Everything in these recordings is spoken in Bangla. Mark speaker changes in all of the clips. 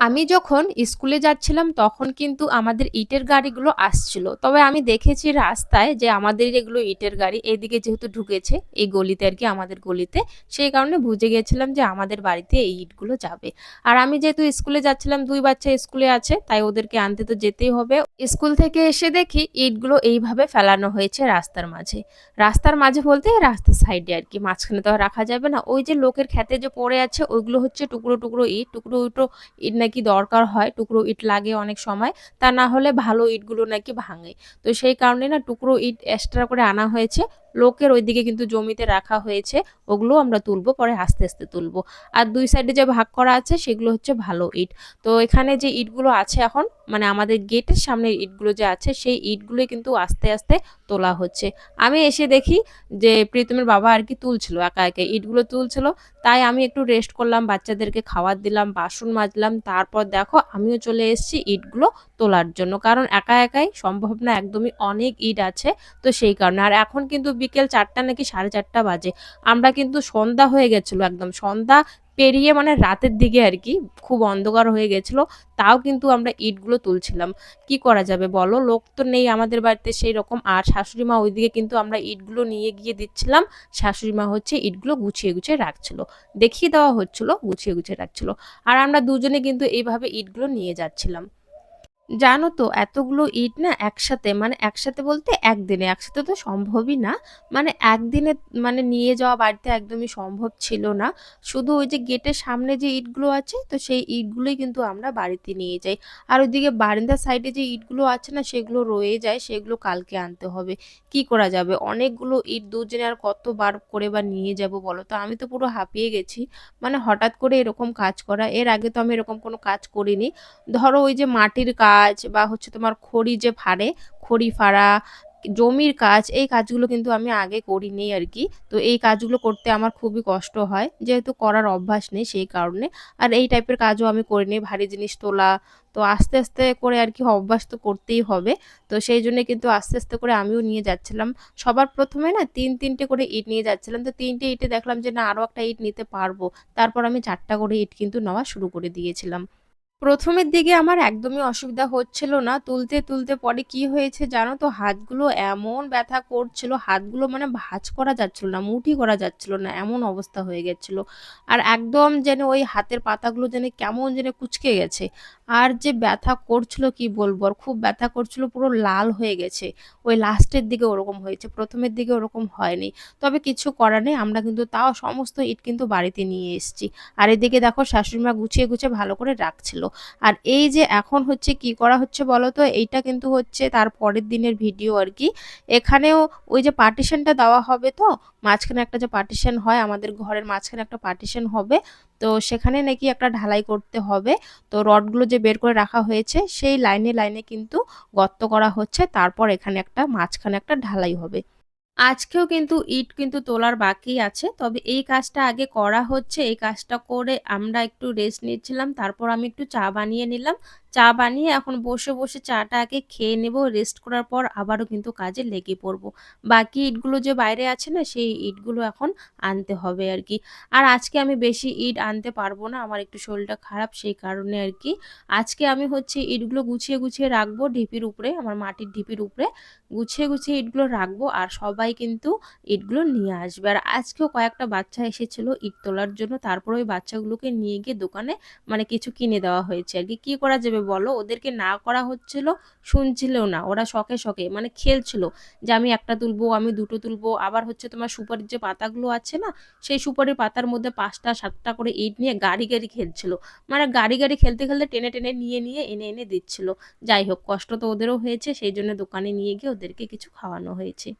Speaker 1: আমি যখন স্কুলে যাচ্ছিলাম তখন কিন্তু আমাদের ইটের গাড়িগুলো আসছিল। তবে আমি দেখেছি রাস্তায় যে আমাদের যেগুলো ইটের গাড়ি এদিকে যেহেতু ঢুকেছে এই গলিতে আর কি আমাদের গলিতে, সেই কারণে বুঝে গেছিলাম যে আমাদের বাড়িতে এই ইটগুলো যাবে। আর আমি যেহেতু স্কুলে যাচ্ছিলাম দুই বাচ্চা স্কুলে আছে তাই ওদেরকে আনতে তো যেতেই হবে। স্কুল থেকে এসে দেখি ইটগুলো এইভাবে ফেলানো হয়েছে রাস্তার মাঝে। রাস্তার মাঝে বলতে রাস্তার সাইডে আর কি মাঝখানে তো রাখা যাবে না। ওই যে লোকের ক্ষেতে যে পড়ে আছে ওইগুলো হচ্ছে টুকরো, টুকরো ইট। টুকরো, টুকরো ইট নাকি দরকার হয়, টুকরো ইট লাগে অনেক সময়, তা না হলে ভালো ইটগুলো নাকি ভাঙে। তো সেই কারণে না টুকরো ইট এক্সট্রা করে আনা হয়েছে। লোকের ওইদিকে কিন্তু জমিতে রাখা হয়েছে, ওগুলো আমরা তুলবো, পরে আস্তে আস্তে তুলবো। আর দুই সাইডে যে ভাগ করা আছে, সেগুলো হচ্ছে ভালো ইট। তো এখানে যে ইটগুলো আছে এখন মানে আমাদের গেটের সামনে ইটগুলো যে আছে, সেই ইটগুলোই কিন্তু আস্তে আস্তে তোলা হচ্ছে। আমি এসে দেখি যে প্রীতমের বাবা আর কি তুলছিল, একা একা ইটগুলো তুলছিল। তাই আমি একটু রেস্ট করলাম, বাচ্চাদেরকে খাবার দিলাম, বাসন মাজলাম। তারপর দেখো, আমিও চলে এসেছি ইটগুলো তোলার জন্য। কারণ একা একাই সম্ভব না, একদমই অনেক ইট আছে, তো সেই কারণে। আর এখন কিন্তু বিকেল চারটা নাকি সাড়ে চারটা বাজে। আমরা কিন্তু সন্ধ্যা হয়ে গেছিল একদম। সন্ধ্যা পেরিয়ে মানে রাতের দিকে আর কি খুব অন্ধকার হয়ে গেছিল, তাও কিন্তু আমরা ইটগুলো তুলছিলাম। কি করা যাবে বলো? লোক তো নেই আমাদের বাড়িতে সেই রকম। আর শাশুড়ি মা ওইদিকে কিন্তু আমরা ইটগুলো নিয়ে গিয়ে দিচ্ছিলাম। শাশুড়ি মা হচ্ছে ইটগুলো গুছিয়ে গুছিয়ে রাখছিল। দেখিয়ে দেওয়া হচ্ছিল, গুছিয়ে গুছিয়ে রাখছিল। আর আমরা দুজনে কিন্তু এইভাবে ইটগুলো নিয়ে যাচ্ছিলাম। জানো তো, এতগুলো ইট না একসাথে মানে একসাথে বলতে একদিনে, একসাথে তো সম্ভবই না। মানে একদিনে মানে নিয়ে যাওয়া বাড়িতে একদমই সম্ভব ছিল না। শুধু ওই যে গেটের সামনে যে ইটগুলো আছে, তো সেই ইটগুলোই কিন্তু আমরা বাড়িতে নিয়ে যাই। আর ওইদিকে বারান্দার সাইডে যে ইটগুলো আছে না, সেগুলো রয়ে যায়, সেগুলো কালকে আনতে হবে। কি করা যাবে? অনেকগুলো ইট দুজনে আর কতবার করে বা নিয়ে যাব বলো তো? আমি তো পুরো হাঁপিয়ে গেছি। মানে হঠাৎ করে এরকম কাজ করা, এর আগে তো আমি এরকম কোনো কাজ করিনি। ধরো ওই যে মাটির কাজ বা হচ্ছে তোমার খড়ি যে ফাড়ে, খড়ি ফাড়া, জমির কাজ, এই কাজগুলো কিন্তু আমি আগে করিনি আর কি। তো এই কাজগুলো করতে আমার খুবই কষ্ট হয়, যেহেতু করার অভ্যাস নেই সেই কারণে। আর এই টাইপের কাজও আমি করিনি, ভারী জিনিস তোলা। তো আস্তে আস্তে করে আর কি অভ্যাস তো করতেই হবে। তো সেই জন্য কিন্তু আস্তে আস্তে করে আমিও নিয়ে যাচ্ছিলাম। সবার প্রথমে না তিন তিনটে করে ইট নিয়ে যাচ্ছিলাম। তো তিনটে ইটে দেখলাম যে না আরও একটা ইট নিতে পারব। তারপর আমি চারটা করে ইট কিন্তু নেওয়া শুরু করে দিয়েছিলাম। প্রথমের দিকে আমার একদমই অসুবিধা হচ্ছিল না। তুলতে তুলতে পরে কি হয়েছে জানো তো? হাতগুলো এমন ব্যথা করছিল, হাতগুলো মানে ভাঁজ করা যাচ্ছিল না, মুঠি করা যাচ্ছিল না, এমন অবস্থা হয়ে গেছিল। আর একদম যেন ওই হাতের পাতাগুলো যেন কেমন যেন কুচকে গেছে। আর যে ব্যথা করছিল কি বলব? আর খুব ব্যথা করছিল, পুরো লাল হয়ে গেছে। ওই লাস্টের দিকে ওরকম হয়েছে, প্রথমের দিকে ওরকম হয়নি। তবে কিছু করার নেই, আমরা কিন্তু তাও সমস্ত ইট কিন্তু বাড়িতে নিয়ে এসেছি। আর এদিকে দেখো, শাশুড়িমা গুছিয়ে গুছিয়ে ভালো করে রাখছিল। আর এই যে এখন হচ্ছে কি করা হচ্ছে বলো তো? এইটা কিন্তু হচ্ছে তার পরের দিনের ভিডিও আর কি। এখানেও ওই যে পার্টিশনটা দেওয়া হবে তো, মাঝখানে একটা যে পার্টিশন হয়, আমাদের ঘরের মাঝখানে একটা পার্টিশন হবে। তো সেখানে নাকি একটা ঢালাই করতে হবে। তো রডগুলো যে বের করে রাখা হয়েছে, সেই লাইনে লাইনে কিন্তু গর্ত করা হচ্ছে। তারপর এখানে একটা মাঝখানে একটা ঢালাই হবে। আজকেও কিন্তু ইট কিন্তু তোলার বাকি আছে। তবে এই কাজটা আগে করা হচ্ছে। এই কাজটা করে আমরা একটু রেস্ট নিচ্ছিলাম। তারপর আমি একটু চা বানিয়ে নিলাম। চা বানিয়ে এখন বসে বসে চাটা আগে খেয়ে নেব রেস্ট করার পর আবারও কিন্তু কাজে লেগে পড়ব। বাকি ইটগুলো যে বাইরে আছে না, সেই ইটগুলো এখন আনতে হবে আর কি আর আজকে আমি বেশি ইট আনতে পারব না, আমার একটু শরীরটা খারাপ সেই কারণে আর কি আজকে আমি হচ্ছে ইটগুলো গুছিয়ে গুছিয়ে রাখব ঢিপির উপরে, আমার মাটির ঢিপির উপরে। গুছিয়ে গুছিয়ে ইটগুলো রাখব আর সবাই কিন্তু ইটগুলো নিয়ে আসবে। আর আজকেও কয়েকটা বাচ্চা এসেছিল ইট তোলার জন্য, তারপর ওই বাচ্চাগুলোকে নিয়ে গিয়ে দোকানে মানে কিছু কিনে দেওয়া হয়েছে আর কি কী করা যাবে বলো, ওদেরকে না করা হচ্ছিল, শুনছিলও না। ওরা শখে শখে মানে খেলছিল যে আমি একটা তুলবো, আমি দুটো তুলবো। আবার হচ্ছে তোমার সুপারির যে পাতাগুলো আছে না, সেই সুপারির পাতার মধ্যে পাঁচটা, সাতটা করে ইট নিয়ে গাড়ি গাড়ি খেলছিল। মানে গাড়ি গাড়ি খেলতে খেলতে টেনে টেনে নিয়ে নিয়ে এনে এনে দিচ্ছিল। যাই হোক, কষ্ট তো ওদেরও হয়েছে, সেই জন্য দোকানে নিয়ে গিয়ে ওদেরকে কিছু খাওয়ানো হয়েছে।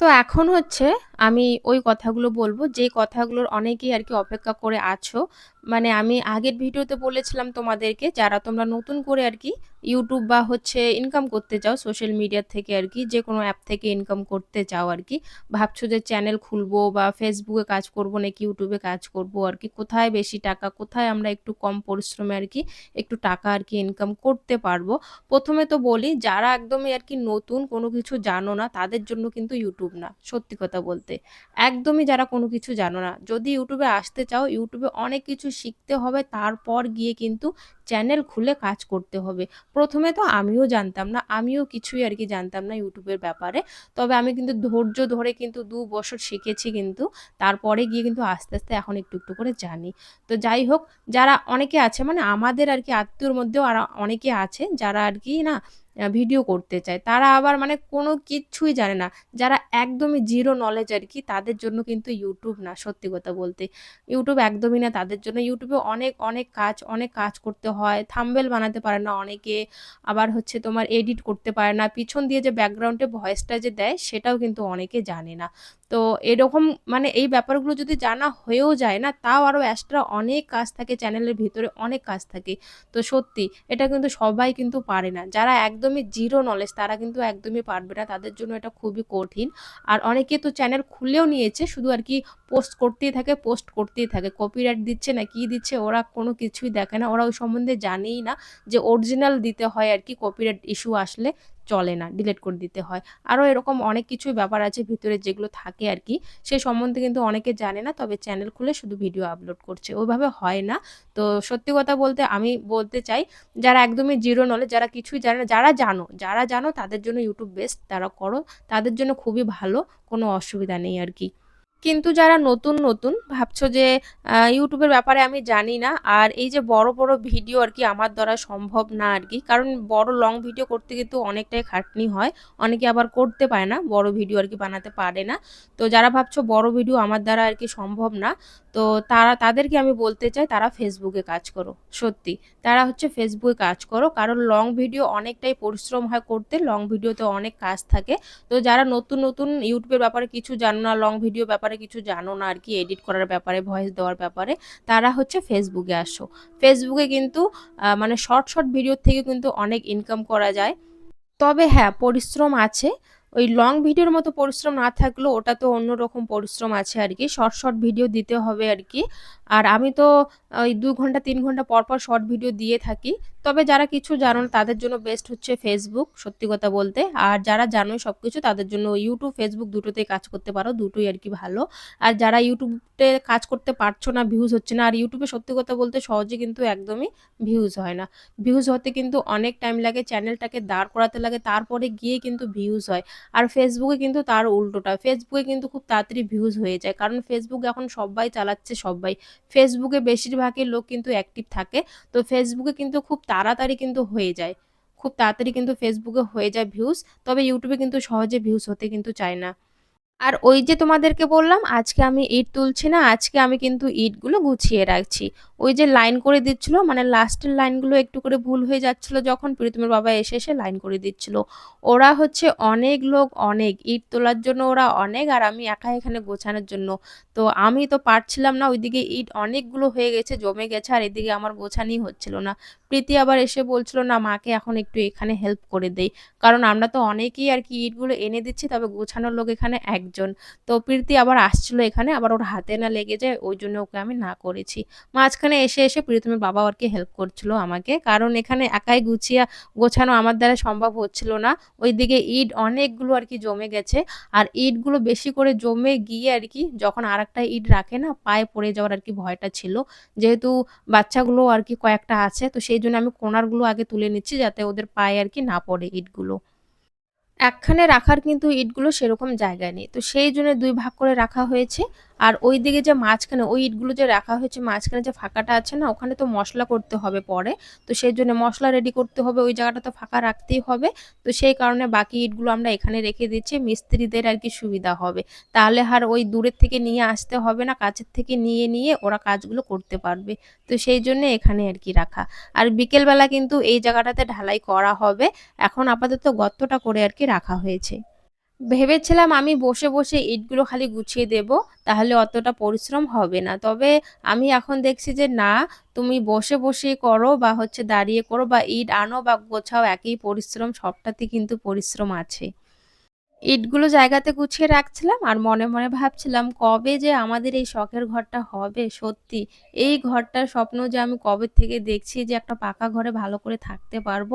Speaker 1: তো এখন হচ্ছে আমি ওই কথাগুলো বলব যে কথাগুলোর অনেকেই আর কি অপেক্ষা করে আছো। মানে আমি আগের ভিডিওতে বলেছিলাম তোমাদেরকে, যারা তোমরা নতুন করে আর কি ইউটিউব বা হচ্ছে ইনকাম করতে চাও সোশ্যাল মিডিয়া থেকে আর কি যে কোনো অ্যাপ থেকে ইনকাম করতে চাও আর কি ভাবছ যে চ্যানেল খুলবো বা ফেসবুকে কাজ করব নাকি ইউটিউবে কাজ করব আর কি কোথায় বেশি টাকা, কোথায় আমরা একটু কম পরিশ্রমে আর কি একটু টাকা আর কি ইনকাম করতে পারব? প্রথমে তো বলি, যারা একদমই আর কি নতুন কোনো কিছু জানো না, তাদের জন্য কিন্তু ইউটিউব ইউটিউব না, সত্যি কথা বলতে। একদমই যারা কোনো কিছু জানো না, যদি ইউটিউবে আসতে চাও ইউটিউবে অনেক কিছু শিখতে হবে, তারপর গিয়ে কিন্তু চ্যানেল খুলে কাজ করতে হবে। প্রথমে তো আমিও জানতাম না, আমিও কিছুই আর কি জানতাম না ইউটিউবের ব্যাপারে। তবে আমি কিন্তু ধৈর্য ধরে কিন্তু দু বছর শিখেছি কিন্তু, তারপরে গিয়ে কিন্তু আস্তে আস্তে এখন একটু একটু করে জানি। তো যাই হোক, যারা অনেকে আছে মানে আমাদের আর কি আত্মীয়র মধ্যেও আর অনেকে আছে, যারা আর কি না ভিডিও করতে চায়। তারা আবার মানে কোনো কিছুই জানে না। যারা একদমই জিরো নলেজ আর কি, তাদের জন্য কিন্তু ইউটিউব না, সত্যি কথা বলতে। ইউটিউব একদমই না, তাদের জন্য ইউটিউবে অনেক অনেক কাজ অনেক কাজ করতে হয়। থাম্বেল বানাতে পারে না অনেকে, আবার হচ্ছে তোমার এডিট করতে পারে না। পিছন দিয়ে যে ব্যাকগ্রাউন্ডে ভয়েসটা যে দেয়, সেটাও কিন্তু অনেকে জানে না। তো এরকম মানে এই ব্যাপারগুলো যদি জানা হয়েও যায় না, তাও আরও এক্সট্রা অনেক কাজ থাকে চ্যানেলের ভিতরে, অনেক কাজ থাকে। তো সত্যি, এটা কিন্তু সবাই কিন্তু পারে না। যারা একদমই জিরো নলেজ তারা কিন্তু একদমই পারবে না। তাদের জন্য এটা খুবই কঠিন। আর অনেকে তো চ্যানেল খুলেও নিয়েছে, শুধু আর কি পোস্ট করতেই থাকে পোস্ট করতেই থাকে। কপিরাইট দিচ্ছে না, কি দিচ্ছে, ওরা কোনো কিছুই দেখে না। ওরা ওই সম্বন্ধে জানেই না যে অরিজিনাল দিতে হয় আর কি কপিরাইট ইস্যু আসলে। চলে না ডিলেট করে দিতে হয়। আরও এরকম অনেক কিছুই ব্যাপার আছে ভিতরে যেগুলো থাকে আর কি, সে সম্বন্ধে কিন্তু অনেকে জানে না, তবে চ্যানেল খুলে শুধু ভিডিও আপলোড করছে। ওইভাবে হয় না। তো সত্যি কথা বলতে আমি বলতে চাই, যারা একদমই জিরো নলেজ যারা কিছুই জানে না, যারা জানো যারা জানো তাদের জন্য ইউটিউব বেস্ট তারা করো। তাদের জন্য খুবই ভালো, কোনো অসুবিধা নেই আর কি। কিন্তু যারা নতুন নতুন, ভাবছ যে ইউটিউবের ব্যাপারে আমি জানি না। আর এই যে বড় বড় ভিডিও আর কি আমার দ্বারা সম্ভব না আর কি। কারণ বড় লং ভিডিও করতে কিন্তু অনেকটাই খাটনি হয়। অনেকে আবার করতে পায় না। বড় ভিডিও আর কি বানাতে পারে না। তো যারা ভাবছ বড় ভিডিও আমার দ্বারা আর কি সম্ভব না তো তারা, তাদেরকে আমি বলতে চাই, তারা ফেসবুকে কাজ করো, সত্যি। তারা হচ্ছে ফেসবুকে কাজ করো, কারণ লং ভিডিও অনেকটাই পরিশ্রম হয় করতে লং ভিডিওতে অনেক কাজ থাকে। তো যারা নতুন নতুন ইউটিউবের ব্যাপারে কিছু জানো না লং ভিডিও ব্যাপারে কিছু জানো না, আর কি এডিট করার ব্যাপারে ভয়েস দেওয়ার ব্যাপারে, তারা হচ্ছে ফেসবুকে আসো। ফেসবুকে কিন্তু মানে শর্ট শর্ট ভিডিওর থেকে কিন্তু অনেক ইনকাম করা যায়। তবে হ্যাঁ পরিশ্রম আছে। ওই লং ভিডিওর মতো পরিশ্রম না থাকলেও ওটা তো অন্যরকম পরিশ্রম আছে আর কি। শর্ট শর্ট ভিডিও দিতে হবে আর কি। আর আমি তো ওই দু ঘণ্টা, তিন ঘণ্টা পর পর শর্ট ভিডিও দিয়ে থাকি। তবে যারা কিছু জানো না, তাদের জন্য বেস্ট হচ্ছে ফেসবুক সত্যি কথা বলতে। আর যারা জানো সব কিছু তাদের জন্য ইউটিউব ফেসবুক দুটোতেই কাজ করতে পারো, দুটোই আর কি ভালো। আর যারা ইউটিউবে কাজ করতে পারছ না ভিউজ হচ্ছে না, আর ইউটিউবে সত্যি কথা বলতে সহজে কিন্তু একদমই ভিউজ হয় না। ভিউজ হতে কিন্তু অনেক টাইম লাগে চ্যানেলটাকে দাঁড় করাতে লাগে, তারপরে গিয়ে কিন্তু ভিউজ হয়। আর ফেসবুকে কিন্তু তার উল্টোটা। ফেসবুকে কিন্তু খুব তাড়াতাড়ি ভিউজ হয়ে যায়। কারণ ফেসবুক এখন সবাই চালাচ্ছে সবাই। ফেসবুকে বেশিরভাগই লোক কিন্তু অ্যাক্টিভ থাকে। তো ফেসবুকে কিন্তু খুব তাড়াতাড়ি কিন্তু হয়ে যায়। খুব তাড়াতাড়ি কিন্তু ফেসবুকে হয়ে যায় ভিউজ তবে ইউটিউবে কিন্তু সহজে ভিউজ হতে কিন্তু চায় না। আর ওই যে তোমাদেরকে বললাম, আজকে আমি ইট তুলছি না, আজকে আমি কিন্তু ইটগুলো গুছিয়ে রাখছি। ওই যে লাইন করে দিচ্ছিল মানে লাস্টের লাইনগুলো একটু করে ভুল হয়ে যাচ্ছিল যখন প্রীতমের বাবা এসে এসে লাইন করে দিচ্ছিল। ওরা হচ্ছে অনেক লোক, অনেক ইট তোলার জন্য ওরা অনেক, আর আমি একা এখানে গোছানোর জন্য। তো আমি তো পারছিলাম না, ওইদিকে ইট অনেকগুলো হয়ে গেছে, জমে গেছে, আর এদিকে আমার গোছানি হচ্ছিল না। প্রীতি আবার এসে বলছিল, না, মাকে এখন একটু এখানে হেল্প করে দেই। কারণ আমরা তো অনেকেই আর কি ইটগুলো এনে দিচ্ছি, তবে গোছানোর লোক এখানে একজন। তো প্রীতি আবার আসছিল এখানে, আবার ওর হাতে না লেগে যায়, ওই জন্য ওকে আমি না করেছি। মাঝখানে এসে এসে প্রীতমের বাবা আর কি হেল্প করছিল আমাকে। কারণ এখানে একাই গুছিয়া গোছানো আমার দ্বারা সম্ভব হচ্ছিল না। ওইদিকে ইট অনেকগুলো আর কি জমে গেছে। আর ইটগুলো বেশি করে জমে গিয়ে আর কি যখন আর একটা ইট রাখে না, পায়ে পড়ে যাওয়ার আর কি ভয়টা ছিল। যেহেতু বাচ্চাগুলো আর কি কয়েকটা আছে, তো সেই জন্য আমি কোনারগুলো আগে তুলে নিচ্ছি যাতে ওদের পায়ে আর কি না পড়ে ইটগুলো। একখানে রাখার কিন্তু ইটগুলো সেরকম জায়গা নেই। তো সেই জন্য দুই ভাগ করে রাখা হয়েছে। আর ওই দিকে যে মাঝখানে ওই ইটগুলো যে রাখা হয়েছে, মাঝখানে যে ফাঁকাটা আছে না, ওখানে তো মশলা করতে হবে পরে। তো সেই জন্য মশলা রেডি করতে হবে, ওই জায়গাটা তো ফাঁকা রাখতেই হবে। তো সেই কারণে বাকি ইটগুলো আমরা এখানে রেখে দিচ্ছি, মিস্ত্রিদের আর কি সুবিধা হবে। তাহলে আর ওই দূরের থেকে নিয়ে আসতে হবে না, কাছের থেকে নিয়ে নিয়ে ওরা কাজগুলো করতে পারবে। তো সেই জন্য এখানে আর কি রাখা। আর বিকেলবেলা কিন্তু এই জায়গাটাতে ঢালাই করা হবে। এখন আপাতত গর্তটা করে আর কি রাখা হয়েছে। ভেবেছিলাম আমি বসে বসে ইটগুলো খালি গুছিয়ে দেব, তাহলে অতটা পরিশ্রম হবে না। তবে আমি এখন দেখছি যে না, তুমি বসে বসে করো বা হচ্ছে দাঁড়িয়ে করো বা ইট আনো বা গোছাও, একই পরিশ্রম, সবটাতে কিন্তু পরিশ্রম আছে। ইটগুলো জায়গাতে গুছিয়ে রাখছিলাম আর মনে মনে ভাবছিলাম কবে যে আমাদের এই শখের ঘরটা হবে সত্যি। এই ঘরটার স্বপ্ন যে আমি কবে থেকে দেখছি যে একটা পাকা ঘরে ভালো করে থাকতে পারব,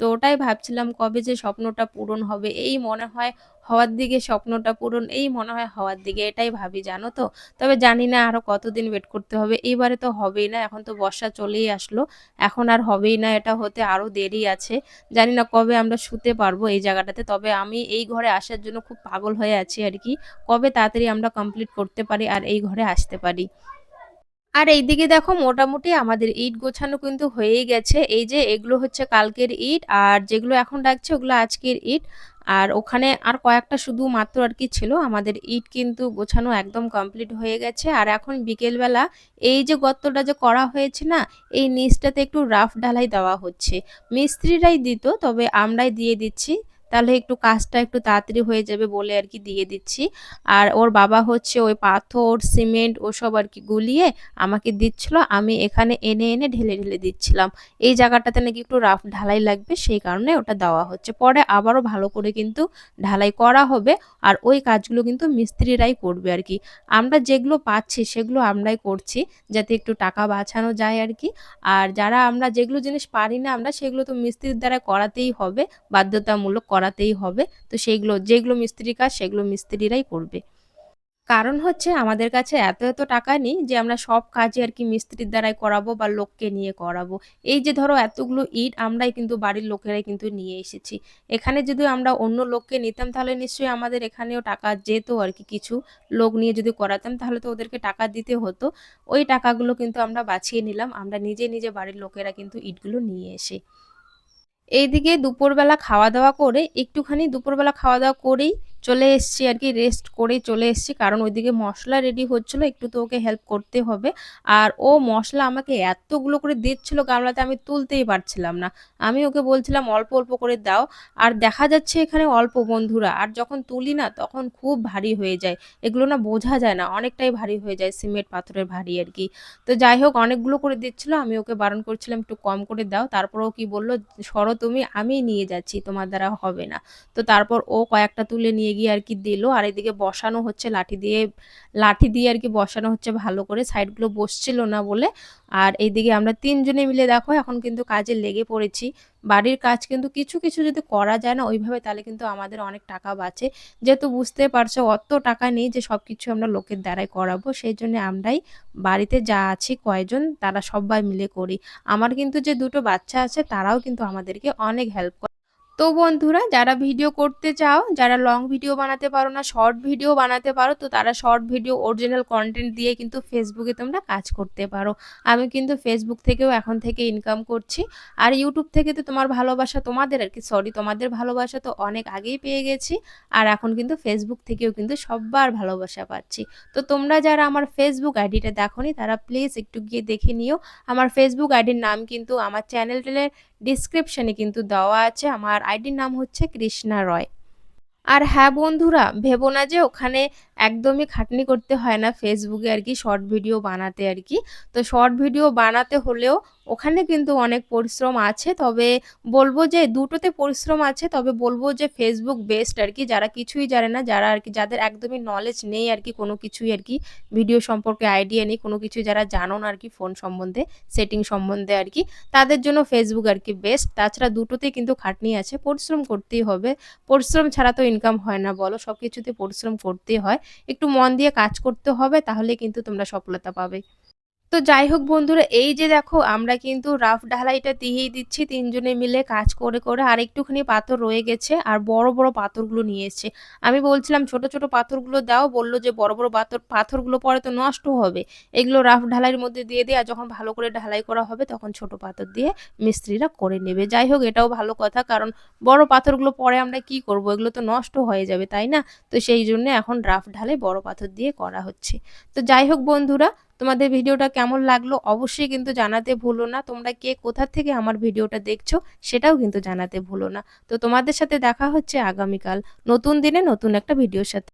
Speaker 1: তো ওটাই ভাবছিলাম কবে যে স্বপ্নটা পূরণ হবে। এই মনে হয় হওয়ার দিকে স্বপ্নটা পূরণ, এই মনে হয় হওয়ার দিকে, এটাই ভাবি, জানো তো? তবে জানি না আরও কতদিন ওয়েট করতে হবে। এইবারে তো হবেই না, এখন তো বর্ষা চলেই আসলো। এখন আর হবেই না, এটা হতে আরও দেরি আছে। জানি না কবে আমরা শুতে পারব এই জায়গাটাতে, তবে আমি এই ঘরে আসার জন্য খুব পাগল হয়ে আছি আর কি। কবে তাড়াতাড়ি আমরা কমপ্লিট করতে পারি আর এই ঘরে আসতে পারি? আর এইদিকে দেখো মোটামুটি আমাদের ইট গোছানো কিন্তু হয়েই গেছে। এই যে এগুলো হচ্ছে কালকের ইট আর যেগুলো এখন ডাকছে ওগুলো আজকের ইট। আর ওখানে আর কয়েকটা শুধু মাত্র আর কি ছিল। আমাদের ইট কিন্তু গোছানো একদম কমপ্লিট হয়ে গেছে। আর এখন বিকেলবেলা এই যে গর্তটা যে করা হয়েছে না, এই নিচটাতে একটু রাফ ঢালাই দেওয়া হচ্ছে। মিস্ত্রিরাই দিত, তবে আমরাই দিয়ে দিচ্ছি। তাহলে একটু কাজটা একটু তাড়াতাড়ি হয়ে যাবে বলে আর কি দিয়ে দিচ্ছি। আর ওর বাবা হচ্ছে ওই পাথর, সিমেন্ট ওসব আর কি গুলিয়ে আমাকে দিচ্ছিল। আমি এখানে এনে এনে ঢেলে ঢেলে দিচ্ছিলাম। এই জায়গাটাতে নাকি একটু রাফ ঢালাই লাগবে, সেই কারণে ওটা দেওয়া হচ্ছে। পরে আবারও ভালো করে কিন্তু ঢালাই করা হবে আর ওই কাজগুলো কিন্তু মিস্ত্রিরাই করবে আর কি। আমরা যেগুলো পাচ্ছি সেগুলো আমরাই করছি যাতে একটু টাকা বাঁচানো যায় আর কি। আর যারা আমরা যেগুলো জিনিস পারি না আমরা সেগুলো তো মিস্ত্রির দ্বারা করাতেই হবে, বাধ্যতামূলক করাতেই হবে। তো সেইগুলো, যেগুলো মিস্ত্রির কাজ, সেগুলো মিস্ত্রিরাই করবে। কারণ হচ্ছে আমাদের কাছে এত এত টাকা নেই যে আমরা সব কাজই আর কি মিস্ত্রির দ্বারাই করাবো বা লোককে নিয়ে করাবো। এই যে ধরো এতগুলো ইট আমরাই কিন্তু বাড়ির লোকেরাই কিন্তু নিয়ে এসেছি। এখানে যদি আমরা অন্য লোককে নিতাম তাহলে নিশ্চয়ই আমাদের এখানেও টাকা যেত আর কি কিছু লোক নিয়ে যদি করাতাম তাহলে তো ওদেরকে টাকা দিতে হতো। ওই টাকাগুলো কিন্তু আমরা বাঁচিয়ে নিলাম। আমরা নিজে নিজে বাড়ির লোকেরা কিন্তু ইটগুলো নিয়ে এসে। এইদিকে দুপুরবেলা খাওয়া দাওয়া করে একটুখানি দুপুরবেলা খাওয়া দাওয়া করেই চলে এসছি আর কি রেস্ট করে চলে এসছি। কারণ ওইদিকে মশলা রেডি হচ্ছিল, একটু তো ওকে হেল্প করতে হবে। আর ও মশলা আমাকে এতগুলো করে দিচ্ছিল, গামলাতে আমি তুলতেই পারছিলাম না। আমি ওকে বলছিলাম, অল্প অল্প করে দাও। আর দেখা যাচ্ছে এখানে অল্প, বন্ধুরা। আর যখন তুলি না, তখন খুব ভারী হয়ে যায়। এগুলো না বোঝা যায় না, অনেকটাই ভারী হয়ে যায় সিমেন্ট পাথরের ভারী আর কি। তো যাই হোক, অনেকগুলো করে দিচ্ছিল। আমি ওকে বারণ করছিলাম, একটু কম করে দাও। তারপর ও কি বলল, সরো তুমি আমি নিয়ে যাচ্ছি, তোমার দ্বারা হবে না। তো তারপর ও কয়েকটা তুলে নিয়ে গিয়ে আর কি দিল। আর এদিকে বসানো হচ্ছে লাঠি দিয়ে লাঠি দিয়ে আর কি বসানো হচ্ছে ভালো করে। সাইডগুলো বসছিল না বলে। আর এইদিকে আমরা তিনজনে মিলে দেখো, এখন কিন্তু কাজে লেগে পড়েছি। বাড়ির কাজ কিন্তু কিছু কিছু যদি করা যায় না ওইভাবে, তাহলে কিন্তু আমাদের অনেক টাকা বাঁচে। যেহেতু বুঝতে পারছ অত টাকা নেই যে সব কিছু আমরা লোকের দ্বারাই করাবো। সেই জন্য আমরাই বাড়িতে যা আছি কয়জন, তারা সবাই মিলে করি। আমার কিন্তু যে দুটো বাচ্চা আছে, তারাও কিন্তু আমাদেরকে অনেক হেল্প করে। তো বন্ধুরা, যারা ভিডিও করতে চাও, যারা লং ভিডিও বানাতে পারো না শর্ট ভিডিও বানাতে পারো, তো তারা শর্ট ভিডিও অরিজিনাল কন্টেন্ট দিয়ে কিন্তু ফেসবুকে তোমরা কাজ করতে পারো। আমি কিন্তু ফেসবুক থেকেও এখন থেকে ইনকাম করছি। আর ইউটিউব থেকে তো তোমার ভালোবাসা তোমাদের আর কি সরি তোমাদের ভালোবাসা তো অনেক আগেই পেয়ে গেছি। আর এখন কিন্তু ফেসবুক থেকেও কিন্তু সব্বার ভালোবাসা পাচ্ছি। তো তোমরা যারা আমার ফেসবুক আইডিটা দেখো তারা প্লিজ একটু গিয়ে দেখে নিও। আমার ফেসবুক আইডির নাম কিন্তু আমার চ্যানেলের ডিসক্রিপশানে কিন্তু দেওয়া আছে। আমার আইডির নাম হচ্ছে কৃষ্ণা রয়। আর হ্যাঁ বন্ধুরা, ভেবো না যে ওখানে একদমই খাটনি করতে হয় না ফেসবুকে আর কি শর্ট ভিডিও বানাতে আর কি। তো শর্ট ভিডিও বানাতে হলেও ওখানে কিন্তু অনেক পরিশ্রম আছে। তবে বলব যে দুটোতে পরিশ্রম আছে, তবে বলব যে ফেসবুক বেস্ট আর কি। যারা কিছুই জানে না, যারা আর কি, যাদের একদমই নলেজ নেই আর কি, কোনো কিছুই আর কি ভিডিও সম্পর্কে আইডিয়া নেই, কোনো কিছু যারা জানো না আর কি ফোন সম্বন্ধে সেটিং সম্বন্ধে আর কি, তাদের জন্য ফেসবুক আর কি বেস্ট তাছাড়া দুটোতেই কিন্তু খাটনি আছে, পরিশ্রম করতেই হবে। পরিশ্রম ছাড়া তো ইনকাম হয় না, বলো সব কিছুতে পরিশ্রম করতে হয়। একটু মন দিয়ে কাজ করতে হবে, তাহলে কিন্তু তোমরা সফলতা পাবে। তো যাই হোক বন্ধুরা, এই যে দেখো, আমরা কিন্তু রাফ ঢালাইটা দিয়েই দিচ্ছি, তিনজনে মিলে কাজ করে করে আর একটুখানি পাথর রয়ে গেছে আর বড় বড় পাথরগুলো নিয়ে এসছে। আমি বলছিলাম, ছোট ছোট পাথরগুলো দাও। বলল যে, বড় বড় পাথর, পাথরগুলো পরে তো নষ্ট হবে। এগুলো রাফ ঢালাইয়ের মধ্যে দিয়ে দিয়ে আর যখন ভালো করে ঢালাই করা হবে, তখন ছোট পাথর দিয়ে মিস্ত্রিরা করে নেবে। যাই হোক, এটাও ভালো কথা, কারণ বড় পাথরগুলো পরে আমরা কি করব? এগুলো তো নষ্ট হয়ে যাবে, তাই না? তো সেই জন্য এখন রাফ ঢালাই বড় পাথর দিয়ে করা হচ্ছে। তো যাই হোক বন্ধুরা তোমাদের ভিডিওটা কেমন লাগল অবশ্যই কিন্তু জানাতে ভুলো না। তোমরা কে কোথা থেকে আমার ভিডিওটা দেখছ সেটাও কিন্তু জানাতে ভুলো না। তো তোমাদের সাথে দেখা হচ্ছে আগামীকাল। নতুন দিনে নতুন একটা ভিডিওর সাথে।